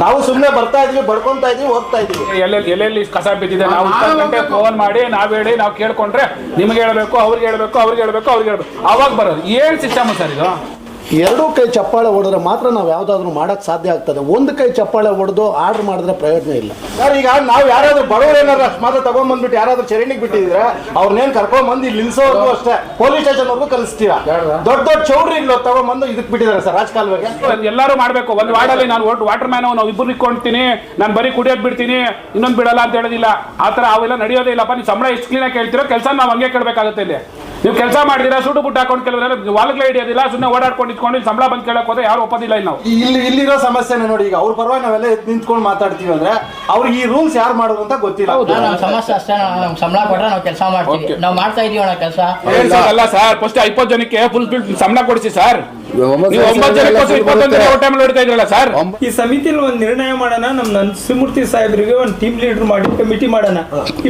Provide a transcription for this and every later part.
ನಾವು ಸುಮ್ಮನೆ ಬರ್ತಾ ಇದೀವಿ ಬಡ್ಕೊಂತಾ ಇದೀವಿ ಹೋಗ್ತಾ ಇದೀವಿ. ಎಲ್ಲೆಲ್ಲಿ ಎಲ್ಲೆಲ್ಲಿ ಕಸ ಬಿದ್ದಿದೆ ನಾವು ಇಪ್ಪತ್ತು ಗಂಟೆ ಫೋನ್ ಮಾಡಿ ನಾವ್ ಹೇಳಿ ನಾವು ಕೇಳ್ಕೊಂಡ್ರೆ ನಿಮ್ಗೆ ಹೇಳ್ಬೇಕು ಅವ್ರಿಗೆ ಹೇಳ್ಬೇಕು ಅವ್ರಿಗೆ ಹೇಳ್ಬೇಕು ಅವ್ರಿಗೆ ಹೇಳ್ಬೇಕು. ಅವಾಗ ಬರೋದು. ಏನ್ ಸಿಸ್ಟಮ್ ಸರ್ ಇದು? ಎರಡೂ ಕೈ ಚಪ್ಪಾಳೆ ಹೊಡೆದ್ರೆ ಮಾತ್ರ ನಾವು ಯಾವುದಾದ್ರೂ ಮಾಡಕ್ ಸಾಧ್ಯ ಆಗ್ತದೆ. ಒಂದು ಕೈ ಚಪ್ಪಾಳೆ ಹೊಡೆದು ಆರ್ಡರ್ ಮಾಡಿದ್ರೆ ಪ್ರಯೋಜನ ಇಲ್ಲ. ಸರ್ ಈಗ ನಾವು ಯಾರಾದ್ರೂ ಬಡವರು ಏನಾದ್ರು ಅಷ್ಟು ಮಾತ್ರ ತಗೊಂಡ್ಬಂದ್ಬಿಟ್ಟು ಯಾರಾದ್ರೂ ಚರಣಿಗೆ ಬಿಟ್ಟಿದ್ರೆ ಅವ್ರನ್ನೇನು ಕರ್ಕೊಂಡ್ ಬಂದು ಇಲ್ಲಿ ನಿಲ್ಸೋವರೆಗೂ ಅಷ್ಟೇ ಪೊಲೀಸ್ ಸ್ಟೇಷನ್ ವರ್ಗು ಕಲಿಸ್ತೀರಾ ದೊಡ್ಡ ದೊಡ್ಡ ಚೌಡ್ರಿಗಳು ತಗೊಂಡ್ಬಂದು ಇದಕ್ಕೆ ಬಿಟ್ಟಿದ್ದಾರೆ ಸರ್ ರಾಜಕಾಲುವೆಗೆ. ಎಲ್ಲರೂ ಮಾಡಬೇಕು. ಒಂದು ವಾರ್ಡಲ್ಲಿ ನಾನು ಒಟ್ಟು ವಾಟರ್ ಮ್ಯಾನ್ ನಾವು ಇಬ್ಬರು ಇಟ್ಕೊಂತೀನಿ ನಾನು ಬರೀ ಕುಡಿಯೋದ್ ಬಿಡ್ತೀನಿ. ಇನ್ನೊಂದು ಬಿಡಲ್ಲ ಅಂತ ಹೇಳೋದಿಲ್ಲ. ಆ ಥರ ಅವೆಲ್ಲ ನಡೆಯೋದೇ ಇಲ್ಲಪ್ಪ. ನೀವು ಸಂಬಳ ಎಷ್ಟು ಕ್ಲೀನಾಗಿ ಕೇಳ್ತಿರೋ ಕೆಲಸ ನಾವು ಹಂಗೆ ಕೇಳಬೇಕಾಗುತ್ತೆ ಇಲ್ಲಿ. ನೀವು ಕೆಲಸ ಮಾಡಿದಿರಾ ಸುಟ್ಟು ಬುಟ್ಟು ಹಾಕೊಂಡು ಕೆಲವರೆಲ್ಲ ವಾಲ್ಗಳ ಹಿಡಿಯೋದಿಲ್ಲ ಸುಮ್ಮನೆ ಓಡಾಡ್ಕೊಂಡು ಇಟ್ಕೊಂಡು ಇಲ್ಲಿ ಸಂಬಳ ಬಂದು ಕೇಳಕ್ ಹೋದ್ರೆ ಯಾರು ಒಪ್ಪೋದಿಲ್ಲ ಇಲ್ಲಿ ನಾವು. ಇಲ್ಲಿ ಇಲ್ಲಿರೋ ಸಮಸ್ಯೆನೇ ನೋಡಿ ಈಗ ಅವ್ರ ಪರವಾಗಿ ನಾವೆಲ್ಲ ಎದ್ದು ನಿಂತ್ಕೊಂಡು ಮಾತಾಡ್ತೀವಿ ಅಂದ್ರೆ ಅವ್ರಿಗೆ ಈ ರೂಲ್ಸ್ ಯಾರು ಮಾಡೋದು ಅಂತ ಗೊತ್ತಿಲ್ಲ. ನಮ್ಮ ಸಮಸ್ಯೆ ಅಷ್ಟೇ ನಾವು ನಮ್ಗೆ ಸಂಬಳ ಕೊಟ್ರೆ ನಾವು ಕೆಲಸ ಮಾಡ್ತೀವಿ. Okay. ನಾವು ಮಾಡ್ತಾ ಇದೀವಿ ಅಣ್ಣ ಕೆಲಸ. ಏನ್ ಸರ್ ಅಲ್ಲ ಸರ್ ಫಸ್ಟ್ ಇಪ್ಪತ್ತು ಜನಕ್ಕೆ ಫುಲ್ ಫಿಲ್ ಸಂಬಳ ಕೊಡಿಸಿ ಸರ್. ನೀವು ಒಂಬತ್ತು ಜನಕ್ಕೆ ಇಪ್ಪತ್ತೊಂದು ಜನ ಟೈಮ್ ಹೊಡಿತಾ ಇದ್ರಲ್ಲ ಸರ್? ಈ ಸಮಿತಿಲಿ ಒಂದು ನಿರ್ಣಯ ಮಾಡೋಣ ನಮ್ಮ ನರಸಿಂಹಮೂರ್ತಿ ಸಾಹೇಬ್ರಿಗೆ ಒಂದು ಟೀಮ್ ಲೀಡರ್ ಮಾಡಿ ಕಮಿಟಿ ಮಾಡೋಣ.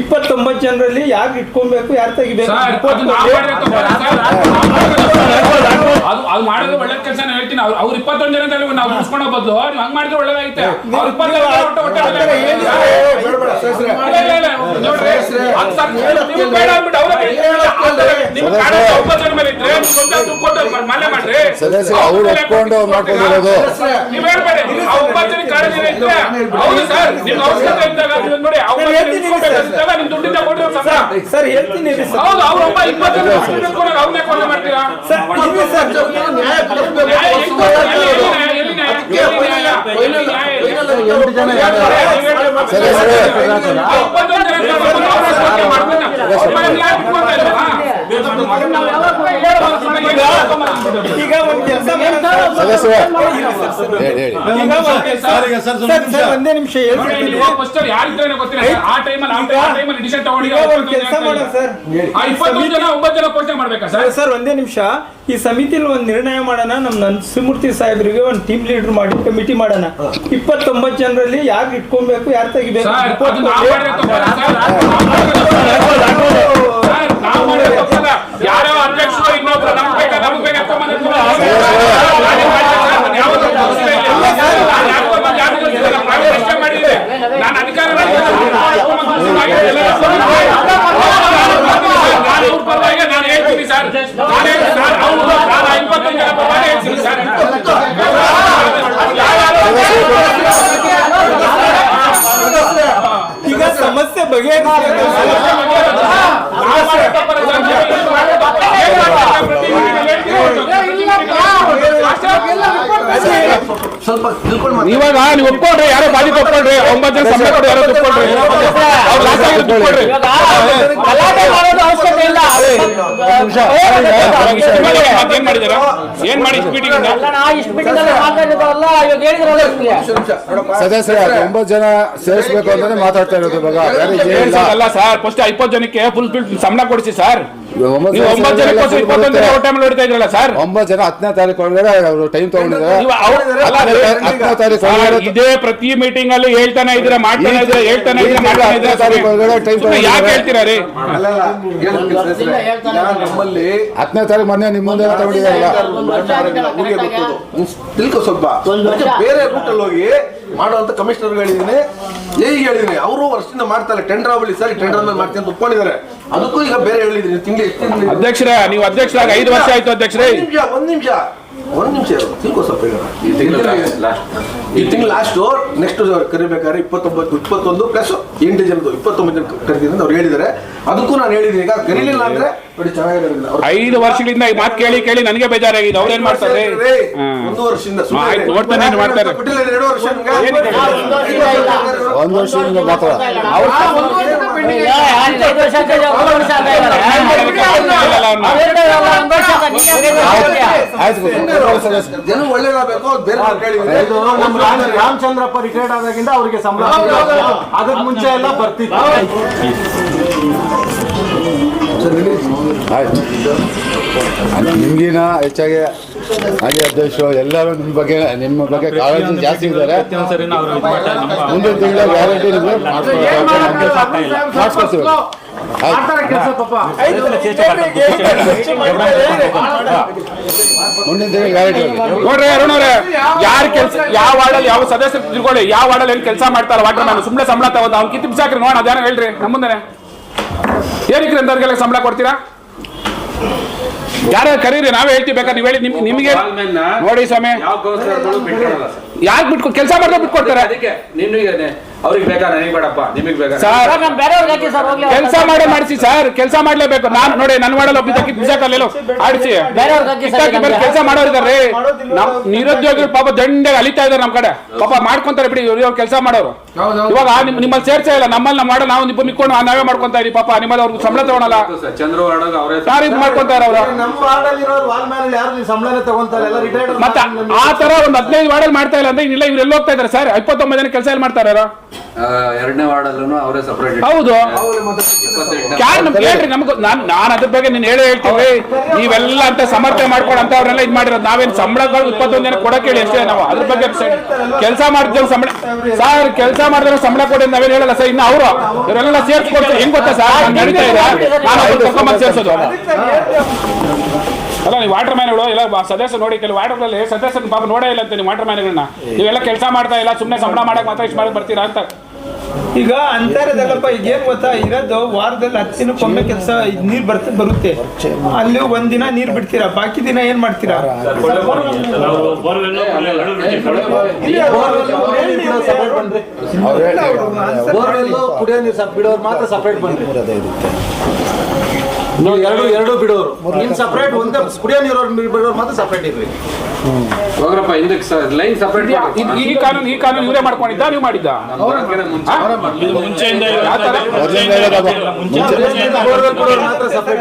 ಇಪ್ಪತ್ತೊಂಬತ್ತು ಜನರಲ್ಲಿ ಯಾರು ಇಟ್ಕೊಬೇಕು ಯಾರು ತೆಗಿಬೇಕು? ಸರ್, report ನಾವು ಅದು ಅದು ಮಾಡಿದ್ರೆ ಒಳ್ಳೆ ಕೆಲಸ ಹೇಳ್ತೀನಿ ಅವ್ರು ಅವ್ರು ಇಪ್ಪತ್ತೊಂದು ಜನ ಅಂತ ನಾವು ಬದಲು ನೀವು ಹಂಗ್ ಮಾಡಿದ್ರೆ ಒಳ್ಳೇದಾಗಿತ್ತೆ ಅವ್ರು ಇಪ್ಪತ್ತೊಂದು ಜನ ನೀವು ಬೇಡ ಅಂದ್ಬಿಟ್ಟು ಅವ್ರೇ ಕೇಳಿ. ನೀವು ಬೇಡ ಅಂತ ಒಬ್ಬ ಜನ ಮೇಲೆ ಇದ್ರೆ ನೀವು ಕೊಂಡ ದುಡ್ಡು ಕೊಟ್ಟು ಮನೆ ಮಾಡ್ರಿ ಸದಸ್ಯರು ಅವ್ರು ಒಪ್ಕೊಂಡು ಮಾಡ್ಕೊಂಡಿರೋದು. ನೀವು ಹೇಳ್ಬೇಡಿ ಆ ಒಂಬತ್ತು ಜನ ಕಾಳಜಿ ಇದ್ರೆ ಹೌದು ಸರ್ ನಿಮ್ಗೆ ಅವಶ್ಯಕತೆ ಇದ್ದಾಗ ನೀವು ನೋಡಿ ಆ ಒಂಬತ್ತು ಜನ ಇಟ್ಕೊಬೇಕಾಗಿದ್ದಾಗ ನಿಮ್ ದುಡ್ಡಿಂದ ಕೊಡ್ರಿ ಅವ್ರ ಸಂಬಳ. ಸರ್ ಹೇಳ್ತೀನಿ ಹೌದು ಅವ್ರ ಒಬ್ಬ ಅವ್ರನ್ನೇ ಕೊಲೆ ಮಾಡ್ತೀರಾ ಇಪ್ಪತ್ತೊಂದು ಜನ ಮಾಡ್ತಾನೆ. ಈಗ ಒಂದು ಕೆಲಸ ಒಂದ್ ನಿಮಿಷ ಹೇಳ್ತೀನಿ ಸರ್. ಒಂದ್ ಕೆಲಸ ಮಾಡೋಣ ಸರ್ ಆ ಇಪ್ಪತ್ತೊಂದು ಜನ ಒಂಬತ್ತು ಜನ ಪೋಷಣೆ ಮಾಡ್ಬೇಕಾ ಸರ್ ಸರ್ ಒಂದೇ ನಿಮಿಷ. ಈ ಸಮಿತಿಲಿ ಒಂದು ನಿರ್ಣಯ ಮಾಡೋಣ ನಮ್ಮ ನರಸಿಂಹಮೂರ್ತಿ ಸಾಹೇಬರಿಗೆ ಒಂದು ಟೀಮ್ ಲೀಡರ್ ಮಾಡಿ ಕಮಿಟಿ ಮಾಡೋಣ. ಇಪ್ಪತ್ತೊಂಬತ್ತು ಜನರಲ್ಲಿ ಯಾರು ಇಟ್ಕೊಬೇಕು ಯಾರು ತೆಗಿಬೇಕು? ಸರ್, report ಅದು ನಾವು ಕೊಡಿ. ಮಾಡಿರೋ ತಪ್ಪಲ್ಲ, ಸರ್. ಸರ್, ನಾವು ಮಾಡಿರೋ ತಪ್ಪಲ್ಲ. ಯಾರೋ ಅಧ್ಯಕ್ಷರು ಇನ್ನೊಬ್ರು ನಮ್ಗ್ ಬೇಕಾ, ನಮ್ಗ್ ಬೇಕಾ ಎತ್ಕೊಂಡ್ ಬಂದು ನಾನು ಮಾಡಿಲ್ಲ ಸರ್, ನಾನು ಯಾವತ್ತೂ ತಪ್ಪಿಸಿಲ್ಲ ಇಲ್ಲಿ. ನಾನು ಯಾವತ್ತೂ ಬಂದು ಯಾರಿಗೂ ಗೊತ್ತಿಲ್ಲ, ನಾನು private ಅಷ್ಟೇ ಮಾಡಿದ್ದೆ. ನಾನು ಅಧಿಕಾರ ಮಾಡಿದ್ದೀನಿ, ನಾನು ಎತ್ಕೊಂಡ್ ಬಂದು ಕೂರಿಸಿದ್ದೀನಿ, ಎಲ್ಲ ನಾನು ಅವ್ರ ಪರವಾಗಿ ನಾನು ಹೇಳ್ತೀನಿ ಸರ್ ನಾನು ಹೇಳ್ತೀನಿ ಸರ್ ಅವ್ರು ನಾನು ಇಪ್ಪತ್ತೊಂದು ಜನ ಪರವಾಗಿ ಹೇಳ್ತೀನಿ ಸರ್ ಈಗ ಸಮಸ್ಯೆ ಬಗೆಹರಿಸಿ ಇವಾಗ ನೀವು ಒಪ್ಕೊಳ್ರಿ ಯಾರೋ ಬಾಧಿ ಒಪ್ಕೊಳ್ರಿ ಒಂಬತ್ತು ಜನ ಸಂಬಳ ಕೊಡಿ ಯಾರೋ ಒಪ್ಕೊಳ್ರಿ ಅವ್ರು ಲಾಸ್ ಆಗಿ ಒಪ್ಕೊಳ್ರಿ ಏನ್ ಮಾಡಿದಾರ ಏನ್ ಮಾಡಿ ಮೀಟಿಂಗ್ ಸದಸ್ಯರೇ ಒಂಬತ್ತು ಜನ ಸೇರಿಸ್ಬೇಕು ಅಂತಾನೆ ಮಾತಾಡ್ತಾ ಇರೋದು ಇವಾಗ. ಅಲ್ಲ ಸರ್ ಫಸ್ಟ್ ಇಪ್ಪತ್ತು ಜನಕ್ಕೆ ಫುಲ್ ಫಿಲ್ ಸಂಬಳ ಕೊಡಿಸಿ ಸರ್. ಒಂಬತ್ತು ನೀವು ಒಂಬತ್ತು ಜನ ಜನಕ್ಕೆ ಇಪ್ಪತ್ತೊಂದು ಜನ ಟೈಮ್ ಹೊಡಿತಾ ಇದ್ರಲ್ಲ ಸರ್. ಒಂಬತ್ತು ಜನ ಹತ್ತನೇ ತಾರೀಕು ಒಳಗಡೆ ಅವರು ಟೈಮ್ ತಗೊಂಡಿದ್ದಾರೆ. ಹತ್ತನೇ ತಾರೀಕು ಇದೇ ಪ್ರತಿ ಮೀಟಿಂಗ್ ಅಲ್ಲಿ ಹೇಳ್ತಾನೆ ಇದ್ರೆ ಮಾಡ್ತಾನೆ ಇದ್ರೆ ಹೇಳ್ತಾನೆ ಇದ್ರೆ ಮಾಡ್ತಾನೆ ಇದ್ರೆ ಯಾಕೆ ಹೇಳ್ತೀರಾ ರೀ? ನಮ್ಮಲ್ಲಿ ಹತ್ತನೇ ತಾರೀಕು ಮೊನ್ನೆ ನಿಮ್ಮ ಮುಂದೆ ತಿಳ್ಕೊ ಸ್ವಲ್ಪ. ಬೇರೆ ಬೇರೆ ಅಲ್ಲಿ ಹೋಗಿ ಮಾಡುವಂತ ಕಮಿಷನರ್ ಹೇಳಿದೀನಿ ಹೇಗೆ ಹೇಳಿದೀನಿ ಅವರು ವರ್ಷದಿಂದ ಮಾಡ್ತಾರೆ ಟೆಂಡರ್ ಆಗಲಿ ಸರಿ ಟೆಂಡರ್ ಮೇಲೆ ಮಾಡ್ತೀನಿ ಅಂತ ಒಪ್ಕೊಂಡಿದ್ದಾರೆ. ಅದಕ್ಕೂ ಈಗ ಬೇರೆ ಹೇಳಿದೀನಿ ತಿಂಗಳು ಎಷ್ಟು ತಿಂಗಳು? ಅಧ್ಯಕ್ಷರೇ ನೀವು ಅಧ್ಯಕ್ಷರಾಗಿ ಐದು ವರ್ಷ ಆಯ್ತು ಅಧ್ಯಕ್ಷರೇ. ಒಂದ್ ನಿಮಿಷ. ಒಂದ್ ನಿಮಿಷ ಇರು. ತಿಳ್ಕೊ ಸ್ವಲ್ಪ ಈ ತಿಂಗಳು ಈ ತಿಂಗಳು ಲಾಸ್ಟ್ ನೆಕ್ಸ್ಟ್ ಕರಿಬೇಕಾದ್ರೆ ಇಪ್ಪತ್ತೊಂಬತ್ತು ಇಪ್ಪತ್ತೊಂದು ಪ್ಲಸ್ ಎಂಟು ಜನದ್ದು ಇಪ್ಪತ್ತೊಂಬತ್ತು ಜನ ಕರಿತೀನಿ ಅಂತ ಅವ್ರು ಹೇಳಿದ್ದಾರೆ. ಅದಕ್ಕೂ ನಾನು ಹೇಳಿದ್ದೀನಿ ಈಗ ಕರೀಲಿಲ್ಲ ಅಂದ್ರೆ ಐದು ವರ್ಷಗಳಿಂದ ಈ ಮಾತು ಕೇಳಿ ಕೇಳಿ ನನಗೆ ಬೇಜಾರಾಗಿದೆ. ಅವ್ರೇನ್ ಮಾಡ್ತಾರೆ? ನೋಡ್ತಾನೆ ಮಾಡ್ತಾರೆ. ಒಂದು ವರ್ಷದಿಂದ ಮಾತ್ರ ಜನ ಒಳ್ಳೇದಾಗಬೇಕು ರಾಮಚಂದ್ರಪ್ಪ ರಿಟೈರ್ಡ್ ಆದಾಗಿಂದ ಅವರಿಗೆ ಸಂಬಳ ಅದಕ್ಕೆ ಮುಂಚೆ ಎಲ್ಲ ಬರ್ತಿತ್ತು. ಆಯ್ತು. ನಿಮ್ಗಿನ ಹೆಚ್ಚಾಗಿ ಹಾಗೆ ಅಧ್ಯಕ್ಷರು ಎಲ್ಲರೂ ನಿಮ್ಮ ಬಗ್ಗೆ ನಿಮ್ಮ ಬಗ್ಗೆ ಕಾಳಜಿ ಜಾಸ್ತಿ ಇದ್ದಾರೆ. ಮುಂದಿನ ತಿಂಗಳ ಗ್ಯಾರಂಟಿ ನಿಮಗೆ ಮಾಡಿಸ್ಕೊಡ್ತೀವಿ ಆಯ್ತು. ಕೆಲಸ ಪಾಪ ಐದು- ಮುಂದಿನ ತಿಂಗಳು ಗ್ಯಾರಂಟಿ ನೋಡ್ರಿ ಅರುಣ್ ಅವ್ರೆ ಯಾರ ಕೆಲಸ ಯಾವ ವಾರ್ಡಲ್ಲಿ ಯಾವ ಸದಸ್ಯರು ತಿಳ್ಕೊಳ್ಳಿ ಯಾವ ವಾರ್ಡಲ್ಲಿ ಏನ್ ಕೆಲಸ ಮಾಡ್ತಾರ ವಾಟರ್ ಮ್ಯಾನ್ ಸುಮ್ಮನೆ ಸಂಬಳ ತಗೋದು ಅವ್ನು ಕಿತ್ತು ಬಿಸಾಕ್ರಿ ನೋಡ ಅದೇನೋ ಹೇಳ್ರಿ ನಮ್ಮ ಮುಂದೆ ಏನಕ್ಕೆ ಅಂತವ್ರಿಗೆಲ್ಲ ಸಂಬಳ ಕೊಡ್ತೀರಾ? ಯಾರ ಕರೀರಿ ನಾವೇ ಹೇಳ್ತೀವಿ ಬೇಕಾದ್ರೆ ನೀವು ಹೇಳಿ ನಿಮ್ಗೆ ನಿಮಗೆ ನೋಡಿ ಸ್ವಾಮಿ. ಯಾಕೆ ಬಿಟ್ಕೊ ಕೆಲಸ ಮಾಡಿದ್ರೆ ಬಿಟ್ಕೊಡ್ತಾರೆ. ಅವ್ರಿಗೆ ಬೇಕಾ ನನಗೆ ಬೇಡಪ್ಪ ನಿಮಗೆ ಬೇಕಾ ಸರ್. ಕೆಲಸ ಮಾಡೇ ಮಾಡಿಸಿ ಸರ್ ಕೆಲಸ ಮಾಡ್ಲೇಬೇಕು. ನಾನು ನೋಡಿ ನನ್ನ ಮಾಡಲ್ಲ ಬಿದ್ದಕ್ಕೆ ಕಿತ್ತು ಬಿಸಾಕಲ್ಲ ಆಡಿಸಿ. ಕೆಲಸ ಮಾಡೋರಿದ್ದಾರೆ ನಮ್ ನಿರುದ್ಯೋಗಿಗಳು ಪಾಪ ದಂಡೆಗೆ ಅಲಿತಾ ಇದಾರೆ ನಮ್ ಕಡೆ. ಪಾಪ ಮಾಡ್ಕೊಂತಾರೆ ಬಿಡಿ ಇವ್ರು ಕೆಲಸ ಮಾಡೋರು. ಇವಾಗ ನಿಮ್ ನಿಮ್ಮಲ್ಲಿ ಸೇರ್ಸೇ ಇಲ್ಲ. ನಮ್ಮಲ್ಲಿ ನಾವು ಮಾಡೋ ನಾವು ನಿಬ್ಬ ನಿಕ್ಕೊಂಡು ನಾವೇ ಮಾಡ್ಕೊಂತ ಇದೀವಿ. ಪಾಪ ನಿಮ್ಮಲ್ಲಿ ಅವ್ರಿಗೆ ಸಂಬಳ ತಗೊಳಲ್ಲ. ಸರ್. ಚಂದ್ರು ಮಾಡ್ಕೊಂತಾರ ಅವ್ರು ನಮ್ಮ ವಾರ್ಡಲ್ಲಿ ವಾಲ್ ಮ್ಯಾನ್ ಯಾರು ನೀವು ಸಂಬಳನೇ ಎಲ್ಲ ರಿಟೈರ್ಡ್ ಮತ್ತೆ ಆ ತರ ಒಂದ್ ಹದಿನೈದು ವಾರ್ಡಲ್ಲಿ ಮಾಡ್ತಾ ಇಲ್ಲ ಅಂದ್ರೆ ಇನ್ನಿಲ್ಲ ಇವ್ರು ಎಲ್ಲಿ ಹೋಗ್ತಾ ಇದಾರೆ ಸರ್? ಇಪ್ಪತ್ತೊಂಬತ್ತು ಜನ ಕೆಲಸ ಎಲ್ಲಿ ಮಾಡ್ತಾರ ಎರಡನೇ ವಾರ್ಡಲ್ಲೂ ಅವರೇ ಸಪರೇಟ್ ಹೌದು. ಇಪ್ಪತ್ತೆಂಟು ಯಾರು ನಮ್ಗೆ ಹೇಳ್ರಿ ನಮ್ಗೆ ನಾನು ನಾನು ಅದ್ರ ಬಗ್ಗೆ ನೀನು ಹೇಳೇ ಹೇಳ್ತೀವಿ ನೀವೆಲ್ಲ ಅಂತ ಸಮರ್ಥನೆ ಮಾಡ್ಕೊಂಡು ಅಂತ ಅವ್ರನ್ನೆಲ್ಲ ಇದು ಮಾಡಿರೋದು. ನಾವೇನ್ ಸಂಬಳಗಳು ಇಪ್ಪತ್ತೊಂದು ಜನ ಕೊಡಕ್ಕೆ ಹೇಳಿ ಅಷ್ಟೇ ನಾವು. ಅದ್ರ ಬಗ್ಗೆ ಕೆಲಸ ಮಾಡ್ತೀವಿ ಸಂಬಳ ಸರ್ ಕೆಲಸ ಮಾಡಿದ್ರೆ ಸಂಬಳ ಕೊಡಿ ನಾವೇನು ಹೇಳಲ್ಲ ಸರ್, ಇನ್ನು ಅವರು, ಇವರೆಲ್ಲ ಸೇರ್ಸ್ಕೊಡ್ತಾರೆ ಹೆಂಗ್ ಗೊತ್ತಾ ಸರ್? ನಡೀತಾ ಇದೆ. ನಾನು ಅವ್ರು ಸೇರ್ಸೋದು. ಅಲ್ಲ, ನೀವು ವಾಟರ್ ಮ್ಯಾನ್ಗಳು ಎಲ್ಲ ಸದಸ್ಯ ನೋಡಿ ಕೆಲವು ವಾಟರ್ಗಳಲ್ಲಿ ಸದಸ್ಯನ ಪಾಪ ನೋಡೇ ಇಲ್ಲ ಅಂತ ನೀವು ವಾಟರ್ ಮ್ಯಾನ್ಗಳನ್ನ ನೀವೆಲ್ಲ ಕೆಲಸ ಮಾಡ್ತಾ ಇಲ್ಲ ಸುಮ್ಮನೆ ಸಂಬಳ ಮಾಡಕ್ ಮಾತ್ರ ಇಷ್ಟು ಮಾಡಿ ಬರ್ತೀರಾ ಅಂತ. ಈಗ ಅಂತಾರದಲ್ಲಪ್ಪ ಈಗ ಏನ್ ಗೊತ್ತಾ? ಇರೋದು ವಾರದಲ್ಲಿ ಹತ್ತು ದಿನಕ್ಕೊಮ್ಮೆ ಕೆಲಸ ನೀರ್ ಬರ್ತ ಬರುತ್ತೆ. ಅಲ್ಲಿ ಒಂದಿನ ನೀರ್ ಬಿಡ್ತೀರಾ? ಬಾಕಿ ದಿನ ಏನ್ ಮಾಡ್ತೀರಾ? ಕುಡಿಯೋ ನೀರು ಸಪ್ ಬಿಡೋರು ಮಾತ್ರ ಸಪರೇಟ್ ಎರಡು ಎರಡು ಬಿಡೋರು. ಇನ್ ಸಪರೇಟ್ ಒಂದೇ ಕುಡಿಯೋ ನೀರು ಬಿಡೋರು ಮಾತ್ರ ಸಪ್ರೇಟ್ ಇರ್ರಿ ಹೋಗ್ರಪ್ಪ ಹಿಂದಕ್ಕೆ ಸರ್ ಲೈನ್ ಸಪರೇಟ್ ಇದು- ಈ ಕಾನೂನು ಈ ಕಾನೂನು ಇವರೇ ಮಾಡ್ಕೊಂಡಿದ್ದ ನೀವು ಮಾಡಿದ್ದ?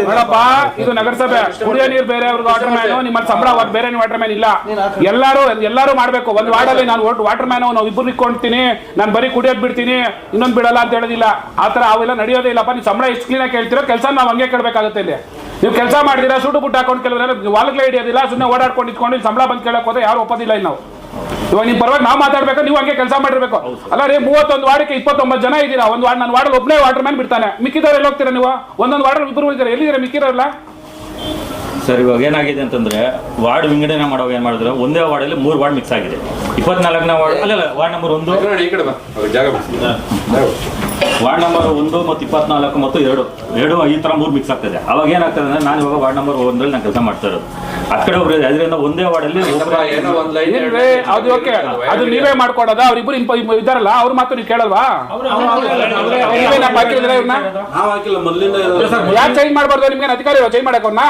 ನೋಡಪ್ಪ ಇದು ನಗರಸಭೆ. ಕುಡಿಯೋ ನೀರು ಬೇರೆ ಅವ್ರಿಗೆ ವಾಟರ್ ಮ್ಯಾನ್ ನಿಮ್ಮ ಸಂಬಳ ಬೇರೆ ವಾಟರ್ ಮ್ಯಾನ್ ಇಲ್ಲ. ಎಲ್ಲಾರು ಎಲ್ಲಾರು ಮಾಡ್ಬೇಕು. ಒಂದು ವಾರ್ಡಲ್ಲಿ ನಾನು ವಾಟರ್ ಮ್ಯಾನ್ ನಾವು ಇಬ್ಬರು ಇಟ್ಕೊಂತೀನಿ ನಾನು ಬರೀ ಕುಡಿಯೋದ್ ಬಿಡ್ತೀನಿ. ಇನ್ನೊಂದು ಬಿಡಲ್ಲ ಅಂತ ಹೇಳೋದಿಲ್ಲ. ಆತರ ಅವೆಲ್ಲ ನಡೆಯೋದೇ ಇಲ್ಲಪ್ಪ. ನೀವು ಸಂಬಳ ಎಷ್ಟು ಕ್ಲೀನಾಗಿ ಕೇಳ್ತಿರೋ ಕೆಲಸ ನಾವು ಹಂಗೆ ಕೇಳಬೇಕಾಗುತ್ತೆ ಇಲ್ಲಿ. ನೀವು ಕೆಲಸ ಮಾಡಿದಿರಾ ಸೂಟು ಬುಟ್ಟು ಹಾಕೊಂಡು ಕೆಲವರು ವಾಲ್ಗಳೇ ಹಿಡಿಯೋದಿಲ್ಲ ಸುಮ್ಮನೆ ಓಡಾಡ್ಕೊಂಡು ಇಟ್ಕೊಂಡು ಇಲ್ಲಿ ಸಂಬಳ ಬಂದು ಕೇಳಕ್ಕೆ ಹೋದ್ರೆ ಯಾರು ಒಪ್ಪದಿಲ್ಲ ಇಲ್ಲಿ ನಾವು. ಇವಾಗ ನೀವು ಪರವಾಗಿ ನಾವು ಮಾತಾಡ್ಬೇಕು ನೀವು ಹಂಗೆ ಕೆಲಸ ಮಾಡಿರ್ಬೇಕು. ಅಲ್ಲ ರೀ ಮೂವತ್ತೊಂದು ವಾರ್ಡಕ್ಕೆ ಇಪ್ಪತ್ತೊಂಬತ್ತು ಜನ ಇದ್ದೀರಾ? ಒಂದು ವಾರ್ಡ್ ನನ್ನ ವಾರ್ಡ್ ಒಬ್ಬನೇ ವಾಟರ್ ಮ್ಯಾನ್ ಬಿಡ್ತಾನೆ. ಮಿಕ್ಕಿದವ್ರು ಎಲ್ಲಿ ಹೋಗ್ತೀರಾ ನೀವು? ಒಂದೊಂದು ವಾರ್ಡಲ್ಲಿ ಇಬ್ಬರು ಇದ್ದಾರೆ? ಎಲ್ಲಿದ್ದೀರಾ ಮಿಕ್ಕಿರಲ್ಲ ಸರ್ ಇವಾಗ ಏನಾಗಿದೆ ಅಂತಂದ್ರೆ ವಾರ್ಡ್ ವಿಂಗಡಣೆ ಮಾಡುವಾಗ ಏನ್ ಮಾಡಿದ್ರೆ? ಒಂದೇ ವಾರ್ಡಲ್ಲಿ ಮೂರು ವಾರ್ಡ್ ಮಿಕ್ಸ್ ಆಗಿದೆ. ಇಪ್ಪತ್ನಾಲ್ಕನೇ ವಾರ್ಡ್ ಅಲ್ಲ ಅಲ್ಲ ವಾರ್ಡ್ ನಂಬರ್ ಒಂದು. ವಾರ್ಡ್ ನಂಬರ್ ಒಂದು ಮತ್ತು ಇಪ್ಪತ್ನಾಲ್ಕು ಮತ್ತು ಎರಡು. ಎರಡು ಈ ಥರ ಮೂರು ಮಿಕ್ಸ್ ಆಗ್ತದೆ. ಅವಾಗ ಏನಾಗ್ತದೆ ಅಂದರೆ ನಾನು ಇವಾಗ ವಾರ್ಡ್ ನಂಬರ್ ಒಂದರಲ್ಲಿ ನಾನು ಕೆಲಸ ಮಾಡ್ತಾ ಇರೋದು. ಆ ಕಡೆ ಒಬ್ಬರು ಅದರಿಂದ ಒಂದೇ ವಾರ್ಡಲ್ಲಿ ಅದು ಓಕೆ. ಅದು ನೀವೇ ಮಾಡ್ಕೊಡೋದ? ಅವ್ರಿಬ್ರು ಇಂಪ ಇದ್ದಾರಲ್ಲ? ಅವ್ರ ಮಾತು ನೀವು ಕೇಳಲ್ವಾ? ನೀವೇ ನಮ್ಮ ಹಾಕಿದ್ರೆ ಇವ್ರನ್ನ? ನಾವು ಯಾಕೆ ಚೇಂಜ್ ಮಾಡಬಾರ್ದು? ನಿಮ್ಗೆ ಅಧಿಕಾರಿ ಚೇಂಜ್ ಮಾಡಕ್ ಅವ್ರನ್ನ?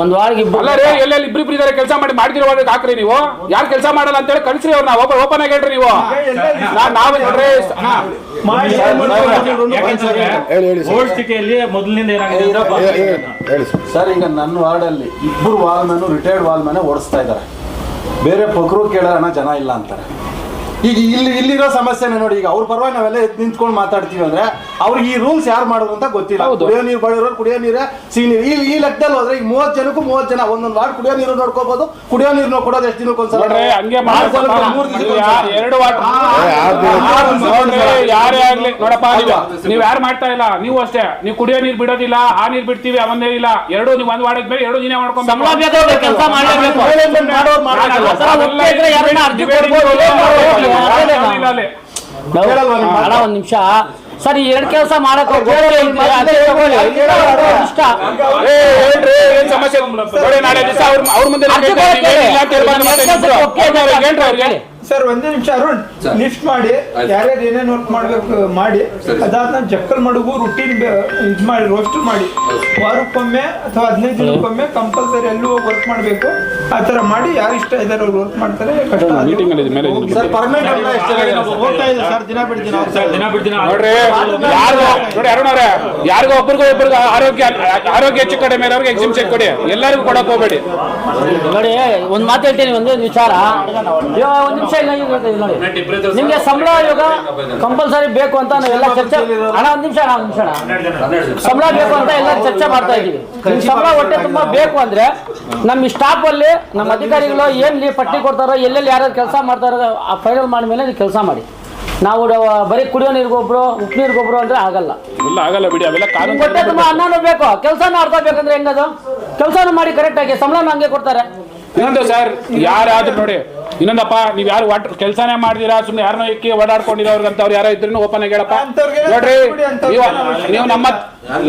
ಒಂದ್ ವಾರಿಗೆ ಇಬ್ಬರು ಅಲ್ಲ ರೀ ಎಲ್ಲೆಲ್ಲಿ ಇಬ್ರಿಬ್ರು ಇದಾರೆ ಕೆಲಸ ಮಾಡಿ ಮಾಡ್ತಿರೋ ಒಳಗೆ ಹಾಕ್ರಿ ನೀವು. ಯಾರು ಕೆಲಸ ಮಾಡಲ್ಲ ಅಂತ ಹೇಳಿ ಕಳಿಸ್ರಿ ಅವ್ರನ್ನ ಓಪನ್ ಓಪನ್ ಆಗಿ ಹೇಳ್ರಿ ನೀವು. ನಾ- ನಾವೇ ನೋಡ್ರಿ ಹೇಳಿ ಹೇಳಿ ಸರ್. ಓಲ್ಡ್ ಮೊದಲಿನಿಂದ ಏನಾಗಿದೆ ಅಂದ್ರೆ ಹೇ- ಹೇ- ಹೇಳಿ ಸರ್. ಸರ್ ಈಗ ನನ್ನ ವಾರ್ಡಲ್ಲಿ ಇಬ್ಬರು ವಾಲ್ಮನ್ ರಿಟೈರ್ಡ್ ವಾಲ್ಮನ್ ಓಡಿಸ್ತಾ ಇದ್ದಾರೆ. ಬೇರೆ ಪೊಗರು ಕೇಳೋಣ ಜನ ಇಲ್ಲ ಅಂತಾರೆ. ಈಗ ಇಲ್ಲಿ ಇಲ್ಲಿರೋ ಸಮಸ್ಯೆನೇ ನೋಡಿ ಈಗ ಅವ್ರ ಪರವಾಗಿ ನಾವೆಲ್ಲ ಎದ್ದು ನಿಂತ್ಕೊಂಡು ಮಾತಾಡ್ತೀವಿ ಅಂದ್ರೆ ಅವ್ರಿಗೆ ಈ ರೂಲ್ಸ್ ಯಾರು ಮಾಡೋದು ಅಂತ ಗೊತ್ತಿಲ್ಲ. ಕುಡಿಯೋ ನೀರು ಬಳಿರೋರು ಕುಡಿಯೋ ನೀರೇ ಸಿಹಿ ನೀರು. ಈ ಈ ಲೆಕ್ಕದಲ್ಲಿ ಹೋದ್ರೆ ಈಗ ಮೂವತ್ತು ಜನಕ್ಕೂ ಮೂವತ್ತು ಜನ ಒಂದೊಂದು ವಾರ್ಡ್ ಕುಡಿಯೋ ನೀರು ನೋಡ್ಕೋಬಹುದು ಕುಡಿಯೋ ನೀರು ಕೊಡೋದು ಎಷ್ಟು ಹಂಗೆ ದಿನಕ್ಕೆ ಒಂದ್ಸಲ. ಎರಡು ದಿನ- ಯಾರೇ ಆಗ್ಲಿ ನೋಡಪ್ಪ ನೀವು ಯಾರು ಮಾಡ್ತಾ ಇಲ್ಲ? ನೀವು ಅಷ್ಟೇ. ನೀವು ಕುಡಿಯೋ ನೀರು ಬಿಡೋದಿಲ್ಲ ಆ ನೀರು ಬಿಡ್ತೀವಿ ಅವನ್ನೇ ಇಲ್ಲ. ಎರಡು ನೀವು ಒಂದ್ ವಾರ್ಡ್ ಮೇಲೆ ಎರಡು ದಿನ ಮಾಡ್ಕೊಂಡು ಸಂಬಳ ಕೆಲಸ ಮಾಡಲೇಬೇಕು. ಮಾಡೋರು ಮಾಡ್ಬೇಕಲ್ಲ. ಆ ಥರ ಒಪ್ಪಿಗೆ ಇದ್ರೆ ಯಾರನ್ನ ಅರ್ಜಿ ಕೊಡ್ಬೋದು, ಏನ್ ಮಾಡ್ಬೋದು, ಯಾವ್ದೇನೋ. ನಾವು- ಕೇಳಲ್ವಾ ನಿಮ್ಮ ಮಾತು? ಅಣ್ಣ ಒಂದ್ ನಿಮಿಷ ಸರ್ ಈ ಎರಡು ಕೆಲಸ ಮಾಡಕ್ ಹೋಗ್ಬೇಡಿ, ಅದೇ ತಗೊಳ್ಳಿ. ಇಷ್ಟ ಏ, ಹೇಳ್ರಿ ಏನ್ ಸಮಸ್ಯೆ ಸರ್ ಒಂದೇ ನಿಮಿಷ ಅರುಣ್ ಲಿಸ್ಟ್ ಮಾಡಿ. ಯಾರ್ಯಾರು ಏನೇನು ವರ್ಕ್ ಮಾಡ್ಬೇಕು ಮಾಡಿ. ಅದಾದ್ಮೇಲೆ ಜಕ್ಕಲ್ ಮಡುಗು ರುಟೀನ್ ಇದು ಮಾಡಿ ರೋಸ್ಟ್ ಮಾಡಿ. ವಾರಕ್ಕೊಮ್ಮೆ ಅಥವಾ ಹದಿನೈದು ದಿನಕ್ಕೊಮ್ಮೆ ಕಂಪಲ್ಸರಿ ಎಲ್ಲೂ ವರ್ಕ್ ಮಾಡ್ಬೇಕು. ಆ ತರ ಮಾಡಿ ಯಾರು ಇಷ್ಟ ಇದ್ದಾರೆ ಅವ್ರು ವರ್ಕ್ ಮಾಡ್ತಾರೆ ಕಷ್ಟ ಮೀಟಿಂಗ್ ಅಲ್ಲಿ ಮೇಲೆ ಸರ್? ಹೋಗ್ತಾ ಇದೆ ಸರ್ ದಿನ ಬಿಡ್ತೀನಿ ಇದೆ. ದಿನ ಬಿಡ್ತೀನಿ ದಿನ ನೋಡ್ರಿ ಯಾರು ನೋಡಿ ಅರುಣ್ ಅವರೇ ಯಾರಿಗೋ ಒಬ್ರಿಗೂ ಒಬ್ರಿಗೆ ಆರೋಗ್ಯ ಆರೋಗ್ಯ ಹೆಚ್ಚು ಕಡಿಮೆ ಇರೋರಿಗೆ ಎಕ್ಸಿಬಿಷನ್ ಕೊಡಿ. ಎಲ್ಲರಿಗೂ ಕೊಡಕ್ ಹೋಗ್ಬೇಡಿ. ನೋಡಿ ಒಂದ್ ಮಾತು ಹೇಳ್ತೀನಿ ಒಂದೇ ವಿಚಾರ. ಒಂದ್ ನಿಮಿಷ ಇಲ್ಲ ಈಗ ನೋಡಿ ನಿಮ್ಗೆ ಸಂಬಳ ಇವಾಗ ಕಂಪಲ್ಸರಿ ಬೇಕು ಅಂತ ನಾವೆಲ್ಲ ಚರ್ಚೆ ಹಣ ಒಂದ್ ನಿಮಿಷ ಹಣ ಒಂದ್ ನಿಮಿಷ ಸಂಬಳ ಬೇಕು ಅಂತ ಎಲ್ಲ ಚರ್ಚೆ ಮಾಡ್ತಾ ಇದೀವಿ ಸಂಬಳ ಹೊಟ್ಟೆ ತುಂಬಾ ಬೇಕು ಅಂದ್ರೆ ನಮ್ಮ ಸ್ಟಾಫ್ ಅಲ್ಲಿ ನಮ್ಮ ಅಧಿಕಾರಿಗಳು ಏನ್ ಪಟ್ಟಿ ಕೊಡ್ತಾರೋ ಎಲ್ಲೆಲ್ಲಿ ಯಾರು ಕೆಲಸ ಮಾಡ್ತಾರೋ ಆ ಫೈನಲ್ ಮಾಡಿದ್ಮೇಲೆ ನೀವು ಕೆಲಸ ಮಾಡಿ. ನಾವು ಬರೀ ಕುಡಿಯೋ ನೀರಿಗೊಬ್ರು ಉಪ್ಪು ನೀರಿಗೊಬ್ರು ಅಂದ್ರೆ ಆಗಲ್ಲ. ಇಲ್ಲ ಆಗಲ್ಲ ಬಿಡಿ ಅವೆಲ್ಲ ಕಾನೂನು ಹೊಟ್ಟೆ ತುಂಬಾ ಅನ್ನನೂ ಬೇಕು. ಕೆಲಸನೂ ಅರ್ಧ ಬೇಕಂದ್ರೆ ಹೆಂಗದು? ಕೆಲಸನ ಮಾಡಿ ಕರೆಕ್ಟ್ ಆಗಿ ಸಂಬಳನ ಹಂಗೆ ಕೊಡ್ತಾರೆ. ಇನ್ನೊಂದು ಸರ್ ಯಾರಾದ್ರೂ ನೋಡಿ. ಇನ್ನೊಂದಪ್ಪ ನೀವ್ ಯಾರು ಕೆಲಸನೇ ಮಾಡಿದೀರಾ ಸುಮ್ಮನೆ ಯಾರನ್ನೋ ಇಕ್ಕಿ ಓಡಾಡ್ಕೊಂಡಿರೋರ್ಗಂತ ಅವ್ರು ಯಾರೋ ಇದ್ರು ಓಪನ್ ಆಗಿ ಹೇಳಪ್ಪ ನೋಡ್ರಿ ನೀವು ನಮ್ಮ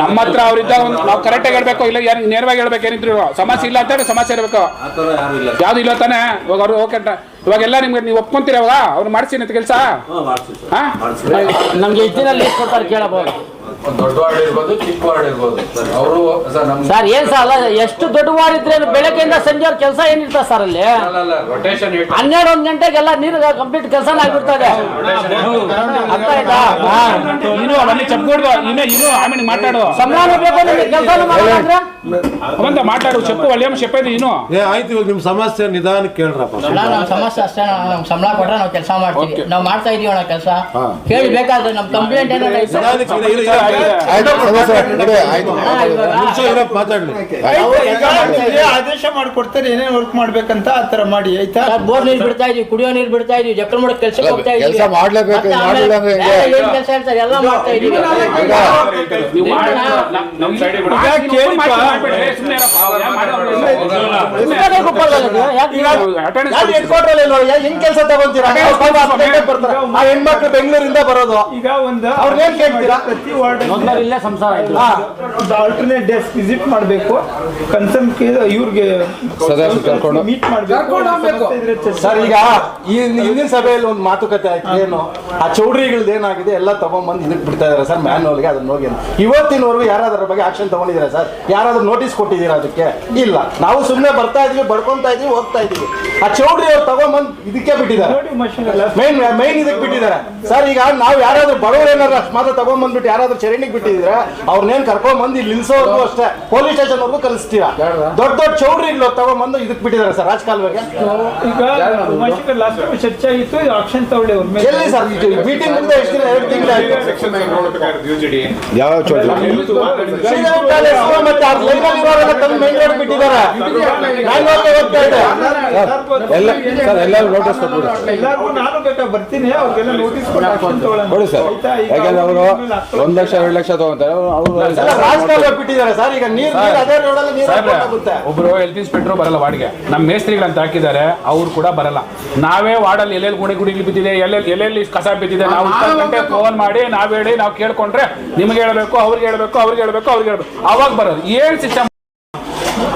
ನಮ್ಮ ಹತ್ರ ಅವ್ರಿದ್ದ ಒಂದು ನಾವು ಕರೆಕ್ಟ್ ಆಗಿ ಹೇಳ್ಬೇಕು ಇಲ್ಲ ಯಾರು ನೇರವಾಗಿ ಹೇಳ್ಬೇಕು ಏನಿದ್ರು ಸಮಸ್ಯೆ ಇಲ್ಲ ಅಂತ ಸಮಸ್ಯೆ ಇರಬೇಕು. ಯಾವ್ದು ಇಲ್ಲ ತಾನೆ? ಇವಾಗ ಅವ್ರು ಓಕೆ ಅಂತ ಇವಾಗೆಲ್ಲ ನಿಮ್ಗೆ ನೀವು ಒಪ್ಕೊಂತೀರ ಇವಾಗ? ಅವ್ರು ಮಾಡ್ತೀನಿ ಅಂತ ಕೆಲಸ? ಹಾ ನಮ್ಗೆ ಇದ್ದಿನಲ್ಲಿ ಕೇಳಬಹುದು. ಸರ್ ಏನ್ ಸರ್ ಅಲ್ಲ ಎಷ್ಟು ದೊಡ್ಡ ವಾರ್ಡ್ ಇದ್ರೆ ಬೆಳಗ್ಗೆಯಿಂದ ಸಂಜೆ ಅವ್ರ ಕೆಲಸ ಏನಿರ್ತದೆ ಸರ್ ಅಲ್ಲಿ? ಹನ್ನೆರಡು ಒಂದು ಗಂಟೆಗೆಲ್ಲ ನೀರು ಕಂಪ್ಲೀಟ್ ಕೆಲಸ ಆಗಿರ್ತದೆ ಅರ್ಥ ಸಂಬಳ ಬೇಕು ಕೆಲಸ ಅವಂತ ಮಾತಾಡು చెప్పు వాళ్ళు ఏమో చెప్పేది ಇನ್ನು ಏ ಆಯ್ತು ಇವಾಗ ನಿಮ್ಮ ಸಮಸ್ಯೆ ನಿಧಾನ ಕೇಳ್ರಪ್ಪ ಅಣ್ಣ ನಮ್ಮ ಸಮಸ್ಯೆ ಅಷ್ಟೇ ಅಣ್ಣ. ನಮ್ಗೆ ಸಂಬಳ ಕೊಟ್ರೆ ನಾವು ಕೆಲಸ ಮಾಡ್ತೀವಿ ನಾವು ಮಾಡ್ತಾ ಇದೀವಿ ಅಣ್ಣ ಕೆಲಸ ಕೇಳಿ ಬೇಕಾದ್ರೆ ನಮ್ಮ ಕಂಪ್ಲೇಂಟ್ ಏನಾರ ಇದ್ರೆ ಆಯ್ತು ಸಮಸ್ಯೆ ಇದೆ, ಆಯ್ತು ಮಾತಾಡ್ಲಿ ಈಗ ಇದೇ ಆದೇಶ ಮಾಡ್ಕೊಡ್ತಾರೆ ಏನೇನ್ ವರ್ಕ್ ಮಾಡ್ಬೇಕಂತ ಆ ತರ ಮಾಡಿ ಆಯ್ತಾ ಸರ್ ಬೋರ್ ನೀರು ಬಿಡ್ತಾ ಇದೀವಿ ಕುಡಿಯೋ ನೀರು ಬಿಡ್ತಾ ಇದೀವಿ ಜಕ್ಕಲ್ ಮಾಡೋ ಕೆಲ್ಸಕ್ಕೆ ಹೋಗ್ತಾ ಇದೀವಿ ಕೆಲ್ಸ ಮಾಡ್ಲೇಬೇಕು, ಮತ್ತೆ ಆಮೇಲೆ ಮಾಡ್ಲಿಲ್ಲ ಅಂದ್ರೆ ಹೆಂಗೆ? ಬೇರೆ ಏನ್ ಕೆಲಸ ಹೇಳ್ತಾರೆ ಎಲ್ಲ ಮಾಡ್ತಾ ಇದೀವಿ ನೀವು ಮಾಡಿ ನಮ್ಮ ಸೈಡ್ ಇಷ್ಟೇ ಗೊಬ್ಬರದಲ್ಲಿ ಯಾಕೆ ಹೆಂಗ್ ಕೆಲಸ ತಗೊಂತೀರಾ ಆ ಹೆಣ್ಮಕ್ಳು ಬೆಂಗಳೂರಿಂದ ಬರೋದು. ಈಗ ಒಂದು ಅವ್ರ್ನೇನ್ ಕೇಳ್ತೀರಾ? ಪ್ರತಿ ವಾರ್ಡ್ ಇಲ್ಲೇ ಸಂಸಾರ ಆಲ್ಟರ್ನೇಟ್ ಡೇಸ್ ವಿಸಿಟ್ ಮಾಡಬೇಕು. ಕನ್ಸರ್ನ್ ಇವ್ರಿಗೆ ಮೀಟ್ ಮಾಡಬೇಕು. ಸರ್ ಈಗ ಈ ಹಿಂದಿನ ಸಭೆಯಲ್ಲಿ ಒಂದು ಮಾತುಕತೆ ಆಯ್ತು. ಏನು? ಆ ಚೌಡ್ರಿಗಳ್ದು ಏನಾಗಿದೆ? ಎಲ್ಲ ತಗೊಂಡ್ಬಂದು ಇದಕ್ಕೆ ಬಿಡ್ತಾ ಇದಾರೆ ಸರ್ ಮ್ಯಾನ್ಯಲ್ಗೆ ಅದನ್ನ ಹೋಗಿ ಅಂತ. ಇವತ್ತಿನವರೆಗೂ ಯಾರಾದ್ರ ಬಗ್ಗೆ ಆಕ್ಷನ್ ತಗೊಂಡಿದ್ದೀರಾ ಸರ್? ಯಾರಾದ್ರೂ ನೋಟಿಸ್ ಕೊಟ್ಟಿದ್ದೀರಾ ಅದಕ್ಕೆ? ಇಲ್ಲ. ನಾವು ಸುಮ್ಮನೆ ಬರ್ತಾ ಇದೀವಿ ಬಡ್ಕೊಂತ ಇದೀವಿ ಹೋಗ್ತಾ ಇದೀವಿ. ಆ ಚೌಡ್ರಿ ಅವ್ರು ತಗೊಂಬಂದ್ ಇದಕ್ಕೆ ಬಿಟ್ಟಿದ್ದಾರೆ. ನೋಡಿ ಮಷಿನ್ ಎಲ್ಲ. ಮೈನ್ ಮೈನ್ ಇದಕ್ಕೆ ಬಿಟ್ಟಿದ್ದಾರೆ. ಸರ್ ಈಗ ನಾವು ಯಾರಾದ್ರೂ ಬಡವರು ಏನಾದ್ರು ಅಕಸ್ಮಾತ್ ತಗೊಂಡ್ಬಂದ್ಬಿಟ್ಟು ಯಾರಾದ್ರೂ ಚರಂಡಿಗೆ ಬಿಟ್ಟಿದ್ರೆ ಅವ್ರನ್ನೇನ್ ಕರ್ಕೊಂಡ್ಬಂದು ಇಲ್ಲಿ ನಿಲ್ಸೋವರೆಗೂ ಅಷ್ಟೇ. ಪೊಲೀಸ್ ಸ್ಟೇಷನ್ ವರ್ಗು ಕಲಿಸ್ತೀರಾ? ದೊಡ್ಡ ದೊಡ್ಡ ಚೌಡ್ರಿಗಳು ತಗೊಂಡ್ಬಂದು ಇದಕ್ಕೆ ಬಿಟ್ಟಿದ್ದಾರೆ ಸರ್ ರಾಜಕಾಲುವೆಗೆ? ಚರ್ಚೆ ಆಗಿತ್ತು ಆಕ್ಷನ್ ತಗೊಳ್ಳಿ ಅವ್ರ ಮೇಲೆ. ಎಲ್ಲಿ ಸರ್ ಮೀಟಿಂಗ್ ಮುಂದೆ ಎಷ್ಟು ದಿನ ಎರಡು ತಿಂಗಳಾಯ್ತು ಯಾವ ಚೋಟ್ಲ ತಂದು ಮೈನ್ ರೋಡ್ ಬಿಟ್ಟಿದ್ದಾರೆ. ಎಲ್ಲ ಸರ್ ಎಲ್ಲರೂ ನೋಟಿಸ್ ಬರ್ತೀನಿ ಕೊಡಿ ಸರ್? ಯಾಕಂದ್ರೆ ಅವರು ಒಂದ್ ಲಕ್ಷ ಎರಡು ಲಕ್ಷ ತಗೊಂತಾರೆ. ಅವರು ಬಿಟ್ಟಿದ್ದಾರೆ ಸರ್. ಈಗ ನೀರು ನೀರು ಅದೇ ರೋಡಲ್ಲಿ ನೀರು ಹಾಕ್ಬೇಕಾಗುತ್ತೆ ಒಬ್ರು ಹೆಲ್ತ್ ಇನ್ಸ್ಪೆಕ್ಟರ್ ಬರಲ್ಲ ವಾರ್ಡ್ಗೆ. ನಮ್ಮ ಮೇಸ್ತ್ರಿಗಳು ಅಂತ ಹಾಕಿದ್ದಾರೆ ಅವ್ರು ಕೂಡ ಬರಲ್ಲ. ನಾವೇ ವಾರ್ಡಲ್ಲಿ ಎಲ್ಲೆಲ್ಲಿ ಗುಡಿ ಗುಡಿಗಳು ಬಿದ್ದಿದೆ ಎಲ್ಲೆಲ್ಲಿ ಎಲ್ಲೆಲ್ಲಿ ಕಸ ಬಿದ್ದಿದೆ ನಾವು ಗಂಟೆ ಫೋನ್ ಮಾಡಿ ನಾವ್ ಹೇಳಿ ನಾವು ಕೇಳ್ಕೊಂಡ್ರೆ ನಿಮ್ಗೆ ಹೇಳ್ಬೇಕು ಅವ್ರಿಗೆ ಹೇಳ್ಬೇಕು ಅವ್ರಿಗೆ ಹೇಳ್ಬೇಕು ಅವ್ರಿಗೆ ಹೇಳ್ಬೇಕು. ಅವಾಗ ಬರೋದು. ಏನ್ ಸಿಸ್ಟಮ್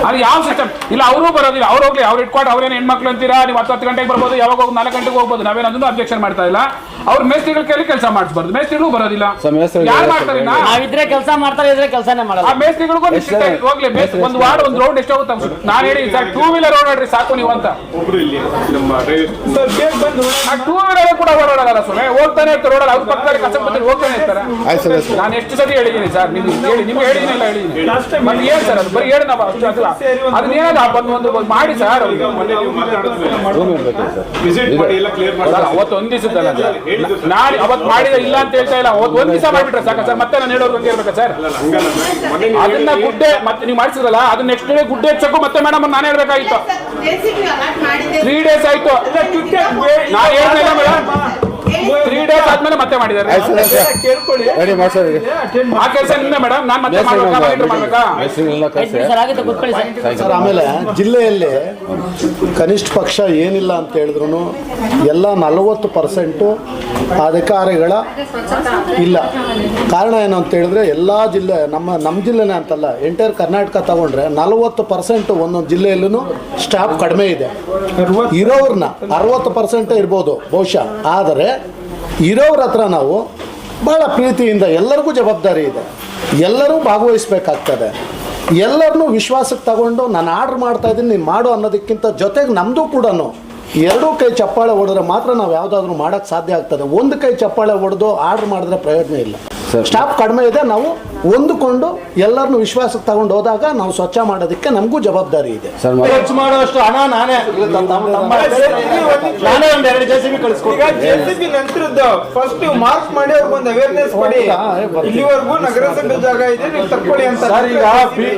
ಅದು ಯಾವ ಸಿಸ್ಟಮ್ ಇಲ್ಲ ಅವರು ಬರೋದಿಲ್ಲ. ಅವ್ರು ಹೋಗ್ಲಿ, ಅವ್ರು ಇಟ್ಕೊಂಡು ಅವ್ರೇನು ಹೆಣ್ಮಕ್ಳು ಅಂತೀರಾ? ನೀವು ಹತ್ತು ಹತ್ತು ಗಂಟೆಗೆ ಬರ್ಬೋದು, ಯಾವಾಗ ಹೋಗಿ ನಾಲ್ಕು ಗಂಟೆಗೆ ಹೋಗ್ಬೋದು. ನಾವೇನು ಅದನ್ನು ಅಬ್ಜೆಕ್ಷನ್ ಮಾಡ್ತಾ ಇಲ್ಲ. ಅವ್ರ ಮೇಸ್ತ್ರಿಗಳ ಕೈಲಿ ಕೆಲಸ ಮಾಡಿಸ್ಬಾರ್ದು. ಮೇಸ್ತ್ರಿಗಳು ಬರೋದಿಲ್ಲ. ಸರ್, ಯಾರು ಮಾಡ್ತಾರೆ ಇನ್ನ? ನಾವಿದ್ರೆ ಕೆಲಸ ಮಾಡ್ತಾರೆ ಇದ್ರೆ ಕೆಲಸನೇ ಆ ಮಾಡಲ್ಲ ಮೇಸ್ತ್ರಿಗಳಿಗೂ ನೀವು ಎಷ್ಟು ಸಿಗ್ತಾ- ಹೋಗ್ಲಿ ಮೇಸ್- ಒಂದು ವಾರ್ಡ್ ಒಂದು ರೌಂಡ್ ಎಷ್ಟಾಗುತ್ತೆ ಅನ್ಸುತ್ತೆ. ನಾನು ಹೇಳಿ ಸರ್ ಟೂ ವೀಲರ್ ಓಡಾಡ್ರಿ ಸಾಕು ನೀವು ಅಂತ. ಸರ್ ಬಂದು ನೋಡೋಣ. ಆ ಟೂ ವೀಲರ್ ಕೂಡ ಓಡಾಡಲ್ಲ ಸುಮ್ಮನೆ ಹೋಗ್ತಾನೆ ಇರ್ತಾರೆ ರೋಡಲ್ಲಿ ಅವ್ರ ಪಕ್ಕದಲ್ಲಿ ಕಸ ಬಂದ್ರೆ ಹೋಗ್ತಾನೆ ಇರ್ತಾರೆ. ಆಯ್ತು ಸರ್ ಆಯ್ತು. ನಾನು ಎಷ್ಟು ಸತಿ ಹೇಳಿದ್ದೀನಿ ಸರ್ ನಿಮ್ಗೆ ಹೇಳಿ ನಿಮ್ಗೆ ಹೇಳಿದ್ದೀನಿ ಇಲ್ಲ ಹೇಳಿದ್ದೀನಿ. ಮತ್ತೆ ಏನ್ ಸರ್ ಅದು ಬರೀ ಹೇಳಿ ನಾವು ಅಷ್ಟು ಅಲ್ಲ. ಅದನ್ನ ಏನಾದ್ರು ಆ ಬಂದು ಒಂದು ಒಂದು ಮಾಡಿ ಸರ್ ರೂಮ್ ಇರ್ಬೇಕು ಸರ್ ಸರ್ ಅವತ್ತು ಒಂದ್ ದಿವಸದಲ್ಲ ನಾಳೆ ಅವತ್ತು ಮಾಡಿದ ಇಲ್ಲ ಅಂತ ಹೇಳ್ತಾ ಇಲ್ಲ. ಒಂದ್ ದಿವಸ ಮಾಡ್ಬಿಟ್ರೆ ಸಾಕ ಸರ್? ಮತ್ತೆ ನಾನು ಹೇಳೋದು ಬಗ್ಗೆ ಇರ್ಬೇಕಾ ಸರ್? ಅದನ್ನ ಗುಡ್ಡೆ ಮತ್ತೆ ನೀವು ಮಾಡಿಸಿದ್ರಲ್ಲ ಅದನ್ನ ನೆಕ್ಸ್ಟ್ ಡೇ ಗುಡ್ಡೆ ಹೆಚ್ಚಕ್ಕೂ ಮತ್ತೆ ಮೇಡಮ್ ನಾನು ಹೇಳ್ಬೇಕಾಗಿತ್ತು ತ್ರೀ ಡೇಸ್ ಆಯ್ತು. ನಾನು ಮೇಡಮ್ ತ್ರೀ ಡೇಸ್ ಆದ್ಮೇಲೆ ಮತ್ತೆ ಮಾಡಿದ್ದಾರೆ. ಆಯ್ತು ಸರ್ ಆಯ್ತು ಸರ್. ಕೇಳ್ಕೊಳ್ಳಿ. ರೆಡಿ ಮಾಡ್ಸೋರಿ ಆ ಕೆಲಸ ನಿನ್ನೆ ಮೇಡಮ್. ನಾನು ಮತ್ತೆ ಮಾಡ್ಬೇಕಾ? ಮಾಡಿದ್ರೆ ಮಾಡ್ಬೇಕಾ? ಹೆಸರಿನೆಲ್ಲ ಕಳಿಸಿ. ಸರ್. ಆಗುತ್ತೆ ಕೂತ್ಕೊಳ್ಳಿ ಸರ್ ಸರ್ ಆಮೇಲೆ ಜಿಲ್ಲೆಯಲ್ಲಿ ಕನಿಷ್ಠ ಪಕ್ಷ ಏನಿಲ್ಲ ಅಂತ ಹೇಳಿದ್ರು ಎಲ್ಲ ನಲವತ್ತು ಪರ್ಸೆಂಟು ಅಧಿಕಾರಿಗಳ ಇಲ್ಲ. ಕಾರಣ ಏನು ಅಂತ ಹೇಳಿದ್ರೆ ಎಲ್ಲ ಜಿಲ್ಲೆ ನಮ್ಮ ನಮ್ಮ ಜಿಲ್ಲೆನೇ ಅಂತಲ್ಲ ಎಂಟೈರ್ ಕರ್ನಾಟಕ ತಗೊಂಡ್ರೆ ನಲವತ್ತು ಪರ್ಸೆಂಟ್ ಒಂದೊಂದು ಜಿಲ್ಲೆಯಲ್ಲೂ ಸ್ಟಾಫ್ ಕಡಿಮೆ ಇದೆ. ಇರೋರ್ನ ಅರವತ್ತು ಪರ್ಸೆಂಟ್ ಇರ್ಬೋದು ಬಹುಶಃ. ಆದರೆ ಇರೋರ ಹತ್ರ ನಾವು ಭಾಳ ಪ್ರೀತಿಯಿಂದ ಎಲ್ಲರಿಗೂ ಜವಾಬ್ದಾರಿ ಇದೆ. ಎಲ್ಲರೂ ಭಾಗವಹಿಸ್ಬೇಕಾಗ್ತದೆ. ಎಲ್ಲರನ್ನೂ ವಿಶ್ವಾಸಕ್ಕೆ ತಗೊಂಡು ನಾನು ಆರ್ಡ್ರ್ ಮಾಡ್ತಾ ಇದ್ದೀನಿ, ನೀನು ಮಾಡು ಅನ್ನೋದಕ್ಕಿಂತ ಜೊತೆಗೆ ನಮ್ಮದು ಕೂಡ ಎರಡೂ ಕೈ ಚಪ್ಪಾಳೆ ಹೊಡೆದ್ರೆ ಮಾತ್ರ ನಾವು ಯಾವುದಾದ್ರೂ ಮಾಡೋಕ್ಕೆ ಸಾಧ್ಯ ಆಗ್ತದೆ. ಒಂದು ಕೈ ಚಪ್ಪಾಳೆ ಹೊಡೆದು ಆರ್ಡ್ರ್ ಮಾಡಿದ್ರೆ ಪ್ರಯೋಜನ ಇಲ್ಲ. ಸ್ಟಾಫ್ ಕಡಿಮೆ ಇದೆ ನಾವು ಹೊಂದಿಕೊಂಡು ಎಲ್ಲರನ್ನು ವಿಶ್ವಾಸಕ್ಕೆ ತಗೊಂಡು ಹೋದಾಗ ನಾವು ಸ್ವಚ್ಛ ಮಾಡೋದಕ್ಕೆ ನಮಗೂ ಜವಾಬ್ದಾರಿ ಇದೆ. ಖರ್ಚು ಮಾಡುವಷ್ಟು ಹಣ ನಾನೇ. ನಾನೇ ಒಂದು ಎರಡು ಜೆ ಸಿ ಬಿ ಕಳಿಸ್ಕೊಡ್ತೀನಿ. ನಂತರದ್ದು ಫಸ್ಟ್ ಮಾರ್ಕ್ ಮಾಡಿ ಅವ್ರಿಗೊಂದು ಅವೇರ್ನೆಸ್ ಕೊಡಿ. ಇಲ್ಲಿವರೆಗೂ ನಗರಸಭೆ ಜಾಗ ಇದೆ ನೀವು ತಕ್ಕೊಳ್ಳಿ ಅಂತ ಸರ್ ಈಗ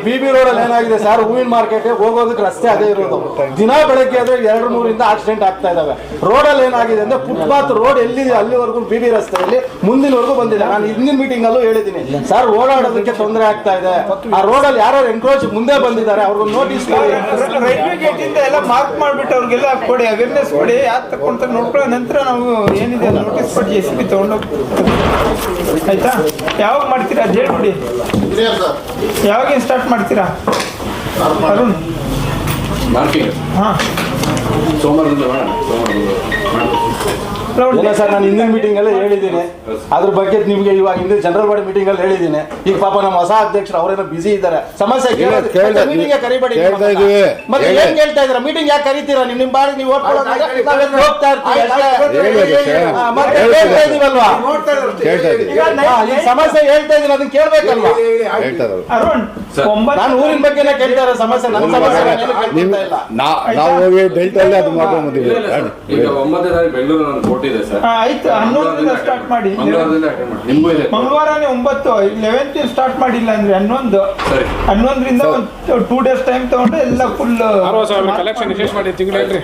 ಬಿ ಬಿ ರೋಡ್ ಅಲ್ಲಿ ಏನಾಗಿದೆ ಸರ್ ಹೂವಿನ ಮಾರ್ಕೆಟ್ ಹೋಗೋದಕ್ಕೆ ರಸ್ತೆ ಅದೇ ಇರೋದು. ದಿನ ಬೆಳಗ್ಗೆ ಆದ್ರೆ ಎರಡು ಮೂರಿಂದ ಆಕ್ಸಿಡೆಂಟ್ ಆಗ್ತಾ ಇದಾವೆ. ರೋಡ್ ಅಲ್ಲಿ ಏನಾಗಿದೆ ಅಂದ್ರೆ ಫುಟ್ಪಾತ್ ರೋಡ್ ಎಲ್ಲಿದೆ ಅಲ್ಲಿವರೆಗೂ ಬಿ ಬಿ ರಸ್ತೆಯಲ್ಲಿ ಮುಂದಿನವರೆಗೂ ಬಂದಿದೆ. ನಾನು ಹಿಂದಿನ ಮೀಟಿಂಗ್ ಅಲ್ಲೂ ಹೇಳಿದ್ದೀನಿ. ಸರ್ ಓಡಾಡೋದಕ್ಕೆ ತೊಂದರೆ ಆಗ್ತಾ ಇದೆ. ಆ ರೋಡಲ್ಲಿ ಯಾರು ಎನ್ಕ್ರೋಚ್ ಮುಂದೆ ಬಂದಿದ್ದಾರೆ ಅವ್ರಿಗೊಂದು ನೋಟಿಸ್ ರೈಲ್ವೆ ಗೇಟ್ ಇಂದ ಎಲ್ಲ ಮಾರ್ಕ್ ಮಾಡ್ಬಿಟ್ಟು ಅವ್ರಿಗೆಲ್ಲ ಕೊಡಿ ಅವೇರ್ನೆಸ್ ಕೊಡಿ. ಯಾರು ತಗೊಂತಾರೆ ನೋಡ್ಕೊಳ್ಳೋ ನಂತರ ನಾವು ಏನಿದೆ ನೋಟಿಸ್ ಕೊಡಿ ಎಸ್ ಪಿ ತಗೊಂಡೋಗಿ ಆಯ್ತಾ? ಯಾವಾಗ ಮಾಡ್ತೀರಾ? ಜೇಡ್ ಹೇಳ್ಬಿಡಿ. ಯಾವಾಗ ಸ್ಟಾರ್ಟ್ ಮಾಡ್ತೀರಾ? ಅರುಣ್. ಹಾಂ ಹಾ. ಸೋಮವಾರದಿಂದ ಇಲ್ಲ ಸರ್ ನಾನು ಹಿಂದಿನ ಮೀಟಿಂಗ್ ಅಲ್ಲೇ ಹೇಳಿದ್ದೀನಿ. ಅದ್ರ ಬಗ್ಗೆ ನಿಮ್ಗೆ ಇವಾಗ ಹಿಂದಿನ ಜನರಲ್ ಬಾಡಿ ಮೀಟಿಂಗ್ ಅಲ್ಲಿ ಹೇಳಿದ್ದೀನಿ. ಈಗ ಪಾಪ ನಮ್ಮ ಹೊಸ ಅಧ್ಯಕ್ಷರು ಅವರೇನೋ ಬಿಸಿ ಇದ್ದಾರೆ. ಸಮಸ್ಯೆ ಇಲ್ಲ, ಕೇಳ್ದೆ- ಮೀಟಿಂಗ್ ಕರಿಬೇಡಿ. ಮತ್ತೆ. ಏನ್ ಕೇಳ್ತಾ ಇದ್ರ ಮೀಟಿಂಗ್ ಯಾಕೆ ಕರಿತೀರಾ? ನಿಮ್ ನಿಮ್ ಬಾಡಿ ನೀವು ಹೋಗ್ತಾ ಇರ್ತೀವಿ ಸಮಸ್ಯೆ ಹೇಳ್ತಾ ಇದೀನಿ ಅದನ್ನ ಕೇಳ್ಬೇಕಲ್ವಾ? ಇದ್ದಾರೆ ನಾನು ಊರಿನ ಬಗ್ಗೆನೇ ಕೇಳ್ತಾ ಇರೋ ಸಮಸ್ಯೆ. ನನ್ನ ಸಮಸ್ಯೆ ನಾವು ಹೋಗಿ ಅಲ್ಲಿ ಅದು ಮಾಡ್ಕೊಂಡ್ಬಂದಿದ್ದೀವಿ ಈಗ ಒಂಬತ್ತನೇ ತಾರೀಕು ಬೆಂಗಳೂರು ನಾನು ಕೋರ್ಟ್ ಇದೆ ಸರ್. ಹಾ, ಆಯ್ತು. ಹನ್ನೊಂದರಿಂದ ಸ್ಟಾರ್ಟ್ ಮಾಡಿ. ಮಂಗಳವಾರದಿಂದ ಅಟೆಂಡ್ ಮಾಡಿ. ನಿಮಗೂ ಇದೆ. ಮಂಗಳವಾರನೇ ಒಂಬತ್ತು ಲೆವೆಂತ್ ಸ್ಟಾರ್ಟ್ ಮಾಡಿಲ್ಲ ಅಂದ್ರೆ ಹನ್ನೊಂದು. ಸರಿ. ಹನ್ನೊಂದರಿಂದ ಒಂದು ಟೂ ಡೇಸ್ ಟೈಮ್ ತಗೊಂಡ್ರೆ ಎಲ್ಲ ಫುಲ್ ಕಲೆಕ್ಷನ್ ವಿಶೇಷ ಮಾಡಿ ತಿಂಗಳು ಹೇಳ್ರಿ.